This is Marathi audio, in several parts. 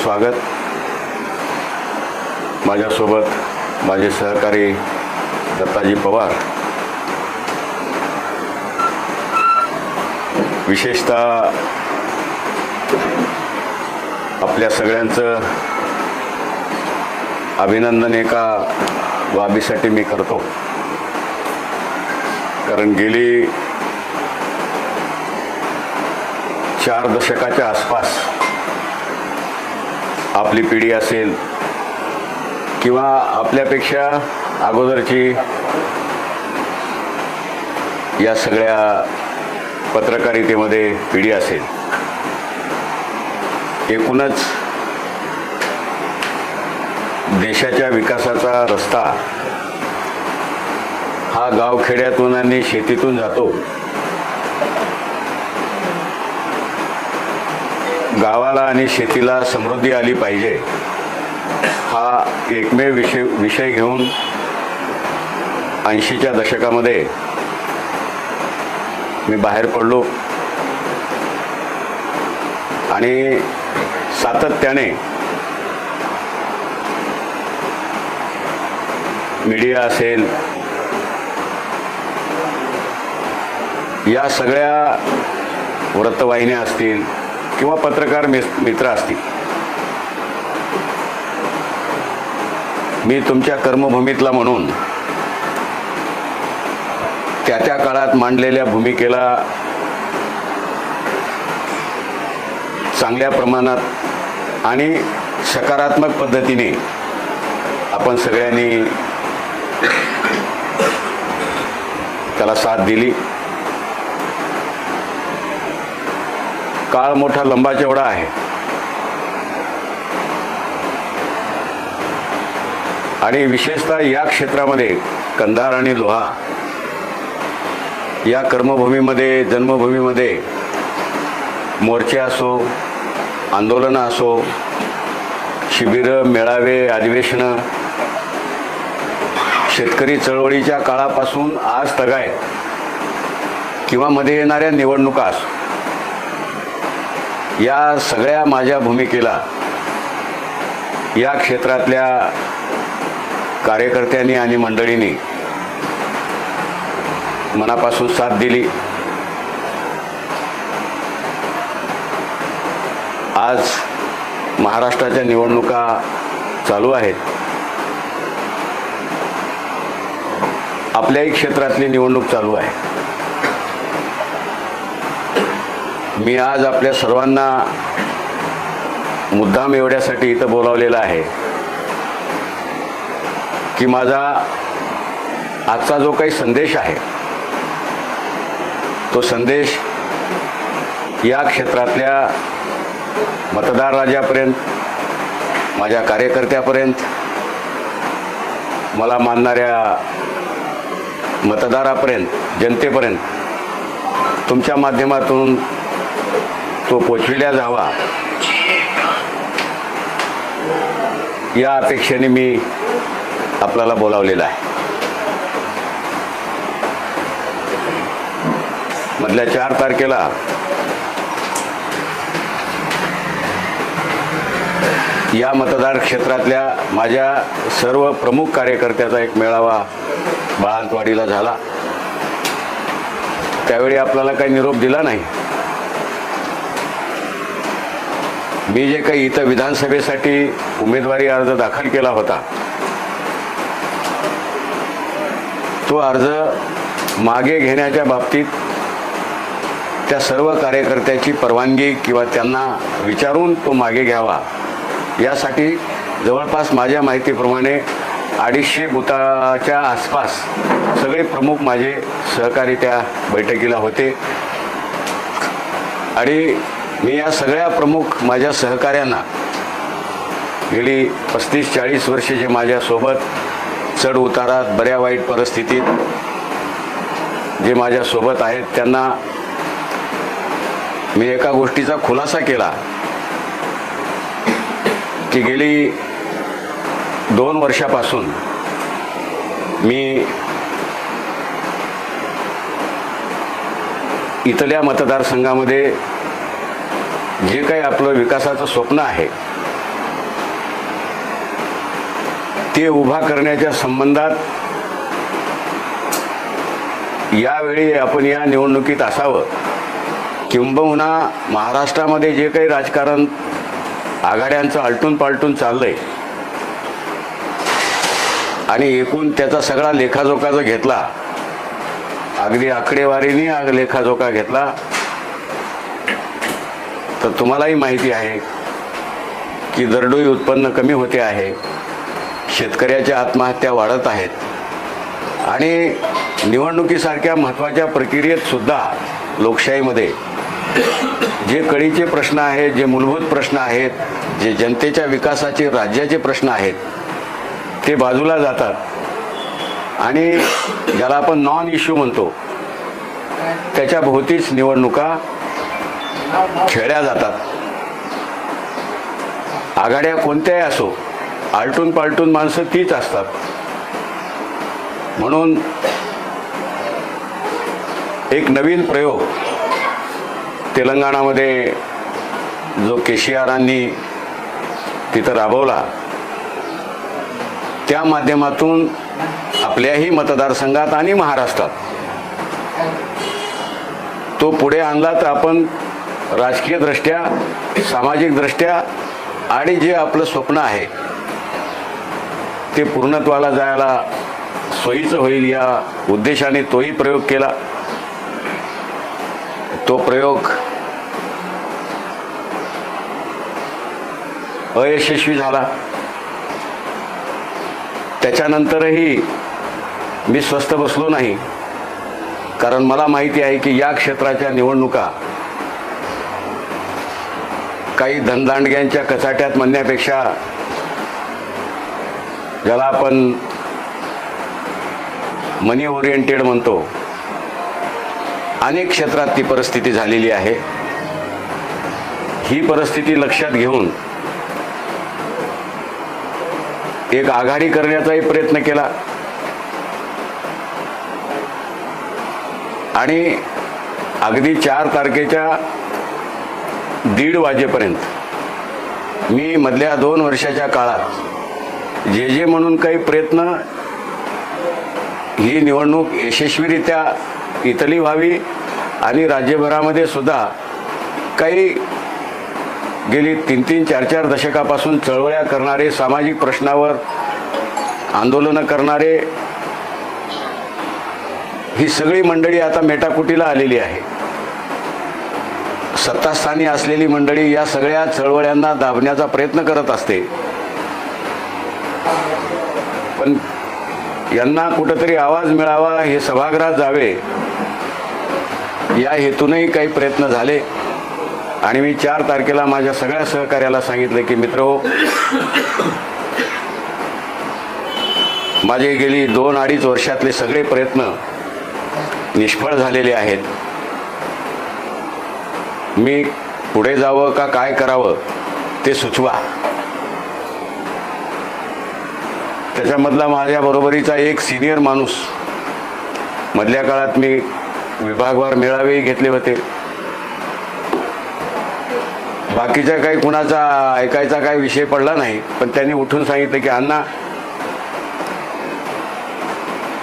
स्वागत. माझ्यासोबत माझे सहकारी दत्ताजी पवार. विशेषतः आपल्या सगळ्यांचं अभिनंदन एका बाबीसाठी मी करतो. कारण गेली चार दशकाच्या आसपास आपली पिढी असेल किंवा आपल्यापेक्षा अगोदरची या सगळ्या पत्रकारितेमध्ये पिढी असेल. एकूणच देशाच्या विकासाचा रस्ता हा गावखेड्यातून आणि शेतीतून जातो. गावाला आणि शेतीला समृद्धी आली पाहिजे हा एकमेव विषय विषय घेऊन ऐंशीच्या दशकामध्ये मी बाहेर पडलो. आणि सातत्याने मीडिया असेल या सगळ्या वृत्तवाहिन्या असतील किंवा पत्रकार मिस- मित्र असतील. मी तुमच्या कर्मभूमीतला म्हणून त्या त्या काळात मांडलेल्या भूमिकेला चांगल्या प्रमाणात आणि सकारात्मक पद्धतीने आपण सगळ्यांनी त्याला साथ दिली. काळ मोठा लंबा जेवढा आहे. आणि विशेषतः या क्षेत्रामध्ये कंधार आणि लोहा या कर्मभूमीमध्ये जन्मभूमीमध्ये मोर्चे असो आंदोलनं असो शिबिरं मेळावे अधिवेशनं शेतकरी चळवळीच्या काळापासून आज तगायत किंवा मध्ये येणाऱ्या निवडणुका असो. या सगळ्या माझ्या भूमिकेला या क्षेत्रातल्या कार्यकर्त्यांनी आणि मंडळींनी मनापासून साथ दिली. आज महाराष्ट्राच्या निवडणुका चालू आहेत. आपल्याही क्षेत्रातली निवडणूक चालू आहे. मी आज आपल्या सर्वांना मुद्दाम एवढ्यासाठी इथं बोलावलेलं आहे की माझा आजचा जो काही संदेश आहे तो संदेश या क्षेत्रातल्या मतदार राजापर्यंत माझ्या कार्यकर्त्यापर्यंत मला मानणाऱ्या मतदारापर्यंत जनतेपर्यंत तुमच्या माध्यमातून तो पोचविल्या जावा. या अपेक्षेने मी आपल्याला बोलावलेला आहे. मधल्या चार तारखेला या मतदार क्षेत्रातल्या माझ्या सर्व प्रमुख कार्यकर्त्याचा एक मेळावा बाळंतवाडीला झाला. त्यावेळी आपल्याला काही निरोप दिला नाही. मी जे काही इथं विधानसभेसाठी उमेदवारी अर्ज दाखल केला होता तो अर्ज मागे घेण्याच्या बाबतीत त्या सर्व कार्यकर्त्याची परवानगी किंवा त्यांना विचारून तो मागे घ्यावा. यासाठी जवळपास माझ्या माहितीप्रमाणे अडीचशे बुताच्या आसपास सगळे प्रमुख माझे सहकारी त्या बैठकीला होते. आणि मी या सगळ्या प्रमुख माझ्या सहकाऱ्यांना गेली पस्तीस चाळीस वर्षे जे माझ्यासोबत चढ उतारात बऱ्या वाईट परिस्थितीत जे माझ्यासोबत आहेत त्यांना मी एका गोष्टीचा खुलासा केला की गेली दोन वर्षापासून मी इथल्या मतदारसंघामध्ये जे काही आपलं विकासाचं स्वप्न आहे ते उभा करण्याच्या संबंधात यावेळी आपण या निवडणुकीत असावं. किंबहुना महाराष्ट्रामध्ये जे काही राजकारण आघाड्यांचं आलटून पालटून चाललंय आणि एकूण त्याचा सगळा लेखाजोखा जर घेतला अगदी आकडेवारीने लेखाजोखा घेतला तर तुम्हालाही माहिती आहे की दरडोई उत्पन्न कमी होते आहे. शेतकऱ्याच्या आत्महत्या वाढत आहेत. आणि निवडणुकीसारख्या महत्त्वाच्या प्रक्रियेतसुद्धा लोकशाहीमध्ये जे कळीचे प्रश्न आहेत जे मूलभूत प्रश्न आहेत जे जनतेच्या विकासाचे राज्याचे प्रश्न आहेत ते बाजूला जातात. आणि ज्याला आपण नॉन इश्यू म्हणतो त्याच्या भोवतीच निवडणुका खेळल्या जातात. आघाड्या कोणत्याही असो आलटून पालटून माणसं तीच असतात. म्हणून एक नवीन प्रयोग तेलंगणामध्ये जो केशियारांनी तिथं राबवला त्या माध्यमातून आपल्याही मतदारसंघात आणि महाराष्ट्रात तो पुढे आणला तर आपण राजकीय दृष्ट्या सामाजिक दृष्ट्या आणि जे आपलं स्वप्न आहे ते पूर्णत्वाला जायला सोयीचं होईल या उद्देशाने तोही प्रयोग केला. तो प्रयोग अयशस्वी झाला. त्याच्यानंतरही मी स्वस्थ बसलो नाही कारण मला माहिती आहे की या क्षेत्राच्या निवडणुका काही धनदांडग्यांच्या कचाट्यात म्हणण्यापेक्षा ज्याला आपण मनी ओरिएंटेड म्हणतो अनेक क्षेत्रात ती परिस्थिती झालेली आहे. ही परिस्थिती लक्षात घेऊन एक आघाडी करण्याचाही प्रयत्न केला. आणि अगदी चार तारखेच्या दीड वाजेपर्यंत. मी मधल्या दोन वर्षाच्या काळात जे जे म्हणून काही प्रयत्न ही निवडणूक यशस्वीरित्या इथली व्हावी आणि राज्यभरामध्ये सुद्धा काही गेली तीन तीन चार चार दशकापासून चळवळ्या करणारे सामाजिक प्रश्नावर आंदोलनं करणारे ही सगळी मंडळी आता मेटाकुटीला आलेली आहे. सत्तास्थानी असलेली मंडळी या सगळ्या चळवळ्यांना दाबण्याचा प्रयत्न करत असते. पण यांना कुठंतरी आवाज मिळावा हे सभागृहात जावे या हेतूनही काही प्रयत्न झाले. आणि मी चार तारखेला माझ्या सगळ्या सहकार्याला सांगितलं की मित्र माझे गेली दोन अडीच वर्षातले सगळे प्रयत्न निष्फळ झालेले आहेत. मी पुढे जावं का काय करावं ते सुचवा. त्याच्यामधला माझ्या बरोबरीचा एक सिनियर माणूस मधल्या काळात मी विभागवार मेळावेही घेतले होते. बाकीच्या काही कुणाचा ऐकायचा काही विषय पडला नाही पण त्यांनी उठून सांगितलं की अण्णा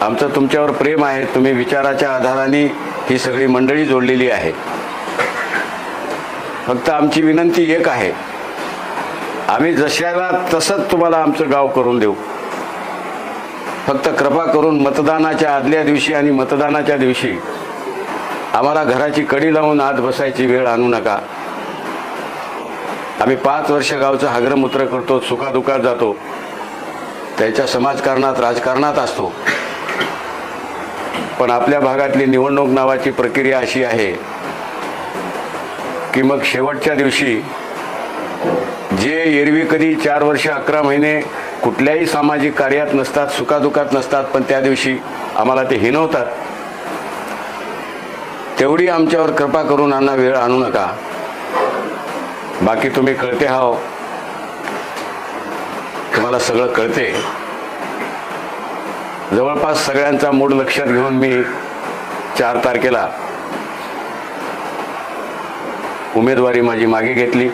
आमचं तुमच्यावर प्रेम आहे तुम्ही विचाराच्या आधाराने ही सगळी मंडळी जोडलेली आहे. फक्त आमची विनंती एक आहे. आम्ही जशाला तसंच तुम्हाला आमचं गाव करून देऊ. फक्त कृपा करून मतदानाच्या आदल्या दिवशी आणि मतदानाच्या दिवशी आम्हाला घराची कडी लावून आत बसायची वेळ आणू नका. आम्ही पाच वर्ष गावचं हाग्रमूत्र करतो सुखादुखात जातो. त्याच्या समाजकारणात राजकारणात असतो. पण आपल्या भागातली निवडणूक नावाची प्रक्रिया अशी आहे की मग शेवटच्या दिवशी जे एरवी कधी चार वर्ष अकरा महिने कुठल्याही सामाजिक कार्यात नसतात सुखादुखात नसतात पण त्या दिवशी आम्हाला ते हिनवतात. तेवढी आमच्यावर कृपा करून आणा वेळ आणू नका. बाकी तुम्ही कळते हाव. तुम्हाला सगळं कळते. जवळपास सगळ्यांचा मूड लक्षात घेऊन मी चार तारखेला उमेदवारी माझी मागे घेतली.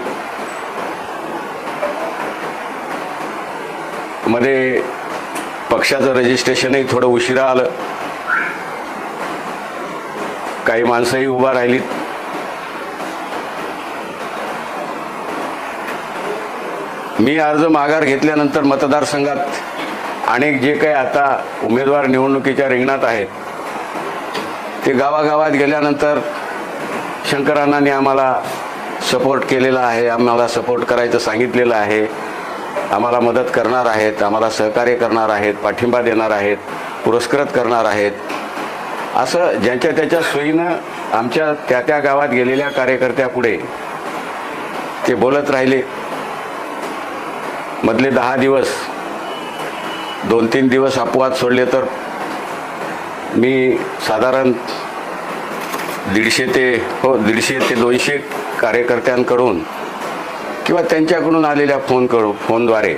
मध्ये पक्षाचं रजिस्ट्रेशनही थोडं उशिरा आलं. काही माणसंही उभा राहिलीत. मी अर्ज माघार घेतल्यानंतर मतदारसंघात अनेक जे काही आता उमेदवार निवडणुकीच्या रिंगणात आहेत ते गावागावात गेल्यानंतर शंकरांनाने आम्हाला सपोर्ट केलेला आहे. आम्हाला सपोर्ट करायचं सांगितलेलं आहे. आम्हाला मदत करणार आहेत. आम्हाला सहकार्य करणार आहेत. पाठिंबा देणार आहेत. पुरस्कृत करणार आहेत. असं ज्यांच्या त्याच्या सोयीनं आमच्या त्या त्या गावात गेलेल्या कार्यकर्त्यापुढे ते बोलत राहिले. मधले दहा दिवस दोन तीन दिवस अपवाद सोडले तर मी साधारण दीडशे ते हो दीडशे ते दोनशे कार्यकर्त्यांकडून किंवा त्यांच्याकडून आलेल्या फोन करू फोनद्वारे.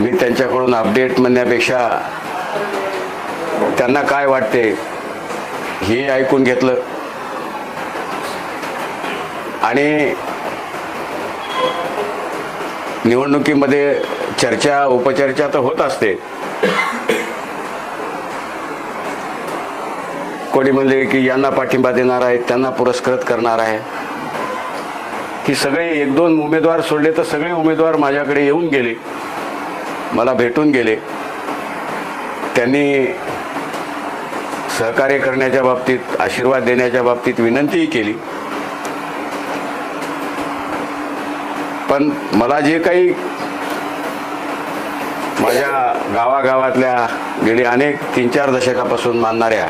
मी त्यांच्याकडून अपडेट म्हणण्यापेक्षा त्यांना काय वाटते हे ऐकून घेतलं. आणि निवडणुकीमध्ये चर्चा उपचर्चा तर होत असते. कोणी म्हणले की यांना पाठिंबा देणार आहे त्यांना पुरस्कृत करणार आहे. की सगळे एक दोन उमेदवार सोडले तर सगळे उमेदवार माझ्याकडे येऊन गेले मला भेटून गेले. त्यांनी सहकार्य करण्याच्या बाबतीत आशीर्वाद देण्याच्या बाबतीत विनंतीही केली. पण मला जे काही माझ्या गावागावातल्या गेली अनेक तीन चार दशकापासून मानणाऱ्या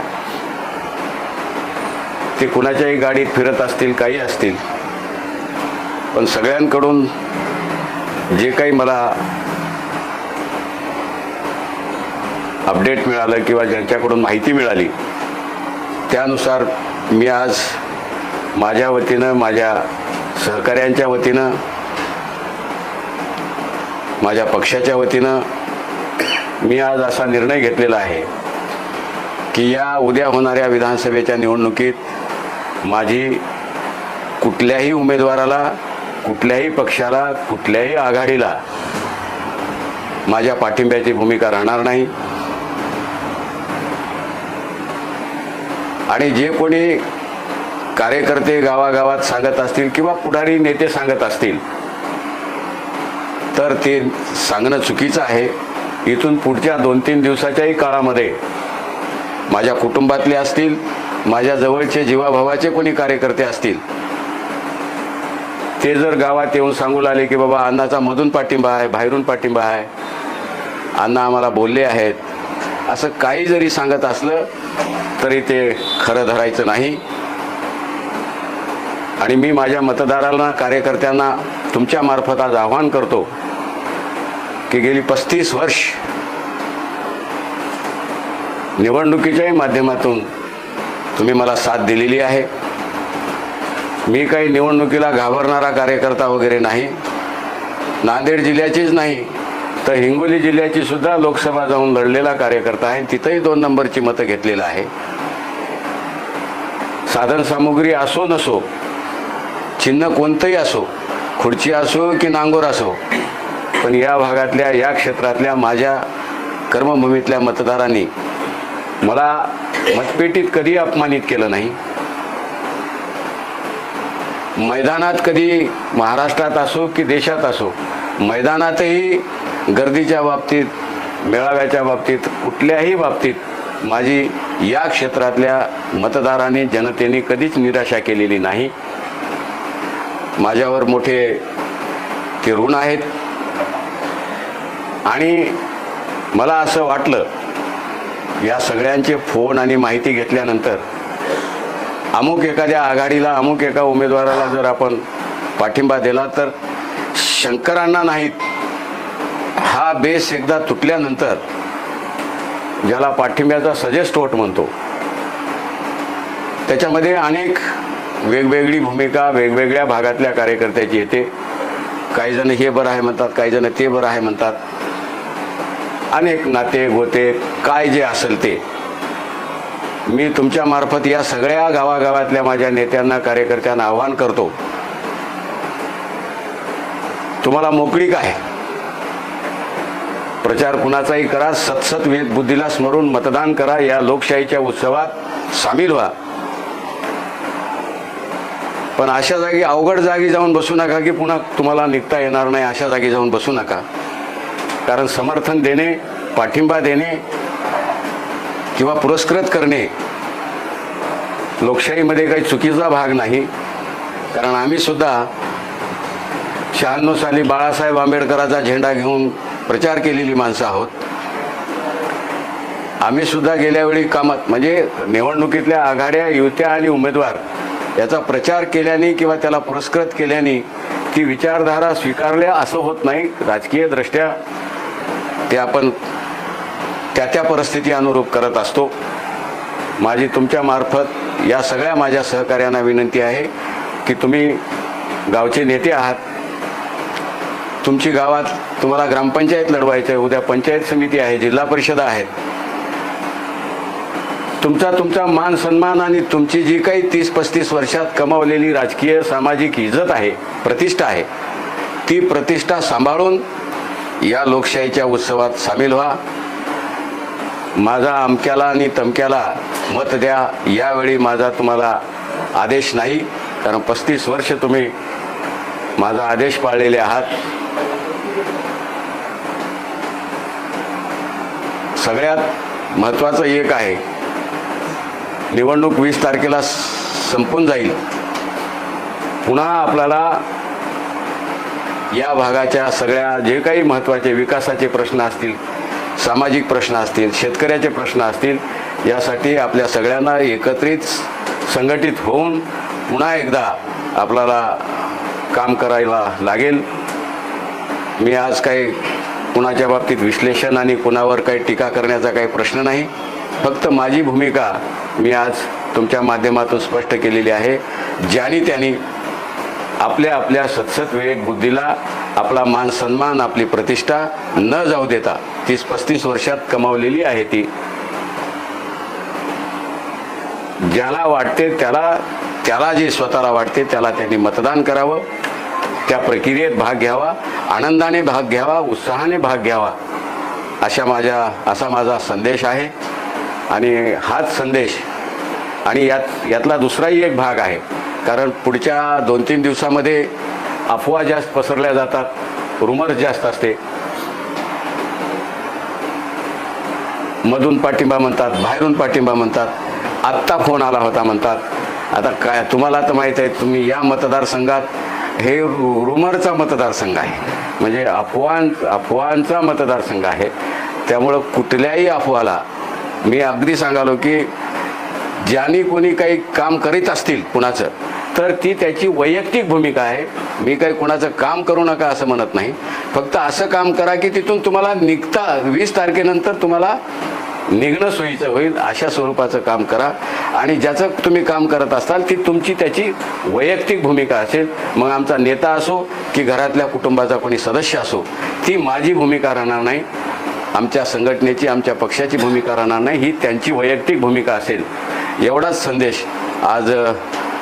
ते कुणाच्याही गाडीत फिरत असतील काही असतील. पण सगळ्यांकडून जे काही मला अपडेट मिळालं किंवा ज्यांच्याकडून माहिती मिळाली त्यानुसार मी आज माझ्या वतीनं माझ्या सहकाऱ्यांच्या वतीनं माझ्या पक्षाच्या वतीनं मी आज असा निर्णय घेतलेला आहे की या उद्या होणाऱ्या विधानसभेच्या निवडणुकीत माझी कुठल्याही उमेदवाराला कुठल्याही पक्षाला कुठल्याही आघाडीला माझ्या पाठिंब्याची भूमिका राहणार नाही. आणि जे कोणी कार्यकर्ते गावागावात सांगत असतील किंवा पुढारी नेते सांगत असतील तर ते सांगणं चुकीचं आहे. इथून पुढच्या दोन तीन दिवसाच्याही काळामध्ये माझ्या कुटुंबातले असतील माझ्या जवळचे जीवाभावाचे कोणी कार्यकर्ते असतील? ते जर गावात येऊन सांगू लागले की बाबा अण्णाचा मधून पाठिंबा आहे बाहेरून पाठिंबा आहे अण्णा आम्हाला बोलले आहेत असं काही जरी सांगत असलं तरी ते खरं धरायचं नाही. आणि मी माझ्या मतदारांना कार्यकर्त्यांना तुमच्या मार्फत आज आव्हान करतो की गेली पस्तीस वर्ष निवडणुकीच्याही माध्यमातून तुम्ही मला साथ दिलेली आहे. मी काही निवडणुकीला घाबरणारा कार्यकर्ता वगैरे नाही. नांदेड जिल्ह्याचीच नाही तर हिंगोली जिल्ह्याची सुद्धा लोकसभा जाऊन लढलेला कार्यकर्ता आहे. तिथंही दोन नंबरची मतं घेतलेलं आहे. साधन सामुग्री असो नसो चिन्ह कोणतंही असो खुर्ची असो की नांगोर असो पण या भागातल्या या क्षेत्रातल्या माझ्या कर्मभूमीतल्या मतदारांनी मला मतपेटीत कधी अपमानित केलं नाही. मैदानात कधी महाराष्ट्रात असो की देशात असो मैदानातही गर्दीच्या बाबतीत मेळाव्याच्या बाबतीत कुठल्याही बाबतीत माझी या क्षेत्रातल्या मतदारांनी जनतेने कधीच निराशा केलेली नाही. माझ्यावर मोठे ते ऋण आहेत. आणि मला असं वाटलं या सगळ्यांचे फोन आणि माहिती घेतल्यानंतर अमुक एखाद्या आघाडीला अमुक एका उमेदवाराला जर आपण पाठिंबा दिला तर शंकरांना नाहीत. हा बेस एकदा तुटल्यानंतर ज्याला पाठिंब्याचा सजेस्ट वोट म्हणतो त्याच्यामध्ये अनेक वेगवेगळी भूमिका वेगवेगळ्या भागातल्या कार्यकर्त्याची येते. काही जण हे बरं आहे म्हणतात काही जण ते बरं आहे म्हणतात. अनेक नाते गोते काय जे असेल ते. मी तुमच्या मार्फत या सगळ्या गावागावातल्या माझ्या नेत्यांना कार्यकर्त्यांना आव्हान करतो. तुम्हाला मोकळीक आहे प्रचार कुणाचाही करा सतसत वेद बुद्धीला स्मरून मतदान करा या लोकशाहीच्या उत्सवात सामील व्हा. पण अशा जागी अवघड जागी जाऊन बसू नका की पुन्हा तुम्हाला निघता येणार नाही अशा जागी जाऊन बसू नका. कारण समर्थन देणे पाठिंबा देणे किंवा पुरस्कृत करणे लोकशाहीमध्ये काही चुकीचा भाग नाही. कारण आम्ही सुद्धा शहाण्णव साली बाळासाहेब आंबेडकरांचा झेंडा घेऊन प्रचार केलेली माणसं आहोत. आम्ही सुद्धा गेल्यावेळी कामात म्हणजे निवडणुकीतल्या आघाड्या युत्या आणि उमेदवार याचा प्रचार केल्याने किंवा त्याला पुरस्कृत केल्याने ती विचारधारा स्वीकारल्या असं होत नाही. राजकीयदृष्ट्या ते आपण त्या त्या परिस्थिती अनुरूप करत असतो. माझी तुमच्या मार्फत या सगळ्या माझ्या सहकार्यांना विनंती आहे की तुम्ही गावचे नेते आहात. तुमची गावात तुम्हाला ग्रामपंचायत लढवायचं आहे उद्या पंचायत समिती आहे जिल्हा परिषदा आहेत. तुमचा तुमचा मान सन्मान आणि तुमची जी काही तीस पस्तीस वर्षात कमावलेली राजकीय सामाजिक इज्जत आहे प्रतिष्ठा आहे ती प्रतिष्ठा सांभाळून या लोकशाहीच्या उत्सवात सामील व्हा. माझा अमक्याला आणि तमक्याला मत द्या. यावेळी माझा तुम्हाला आदेश नाही कारण पस्तीस वर्ष तुम्ही माझा आदेश पाळलेले आहात. सगळ्यात महत्त्वाचं एक आहे निवडणूक वीस तारखेला संपून जाईल. पुन्हा आपल्याला या भागाच्या सगळ्या जे काही महत्त्वाचे विकासाचे प्रश्न असतील सामाजिक प्रश्न असतील शेतकऱ्याचे प्रश्न असतील यासाठी आपल्या सगळ्यांना एकत्रित संघटित होऊन पुन्हा एकदा आपल्याला काम करायला लागेल. मी आज काही कुणाच्या बाबतीत विश्लेषण आणि कुणावर काही टीका करण्याचा काही प्रश्न नाही. फक्त माझी भूमिका मी आज तुमच्या माध्यमातून स्पष्ट केलेली आहे. ज्यानी त्यांनी आपल्या आपल्या सतसत विवेक बुद्धीला आपला मान सन्मान आपली प्रतिष्ठा न जाऊ देता तीस पस्तीस वर्षात कमावलेली आहे ती. ज्याला वाटते त्याला त्याला जे स्वतःला वाटते त्याला त्यांनी मतदान करावं. त्या प्रक्रियेत भाग घ्यावा आनंदाने भाग घ्यावा उत्साहाने भाग घ्यावा. अशा माझ्या असा माझा संदेश आहे. आणि हाच संदेश आणि यात यातला दुसराही एक भाग आहे. कारण पुढच्या दोन तीन दिवसामध्ये अफवा जास्त पसरल्या जातात रुमर्स जास्त असते. मधून पाठिंबा म्हणतात बाहेरून पाठिंबा म्हणतात आत्ता फोन आला होता म्हणतात. आता काय तुम्हाला तर माहीत आहे तुम्ही या मतदारसंघात हे रु- रुमरचा मतदारसंघ आहे. म्हणजे अफवां अफवांचा मतदारसंघ आहे. त्यामुळं कुठल्याही अफवाला मी अगदी सांगालो की ज्यानी कोणी काही काम करीत असतील कुणाचं तर ती त्याची वैयक्तिक भूमिका आहे. मी काही कुणाचं काम करू नका असं म्हणत नाही. फक्त असं काम करा की तिथून तुम्हाला निघता वीस तारखेनंतर तुम्हाला निघणं सोयीचं होईल अशा स्वरूपाचं काम करा. आणि ज्याचं तुम्ही काम करत असाल ती तुमची त्याची वैयक्तिक भूमिका असेल. मग आमचा नेता असो की घरातल्या कुटुंबाचा कोणी सदस्य असो ती माझी भूमिका राहणार नाही. आमच्या संघटनेची आमच्या पक्षाची भूमिका राहणार नाही. ही त्यांची वैयक्तिक भूमिका असेल. एवढाच संदेश. आज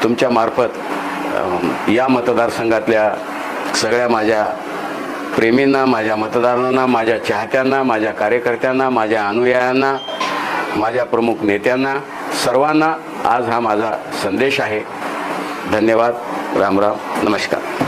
तुमच्या मार्फत या मतदारसंघातल्या सगळ्या माझ्या प्रेमींना माझ्या मतदारांना माझ्या चाहत्यांना माझ्या कार्यकर्त्यांना माझ्या अनुयायांना माझ्या प्रमुख नेत्यांना सर्वांना आज हा माझा संदेश आहे. धन्यवाद. रामराम नमस्कार.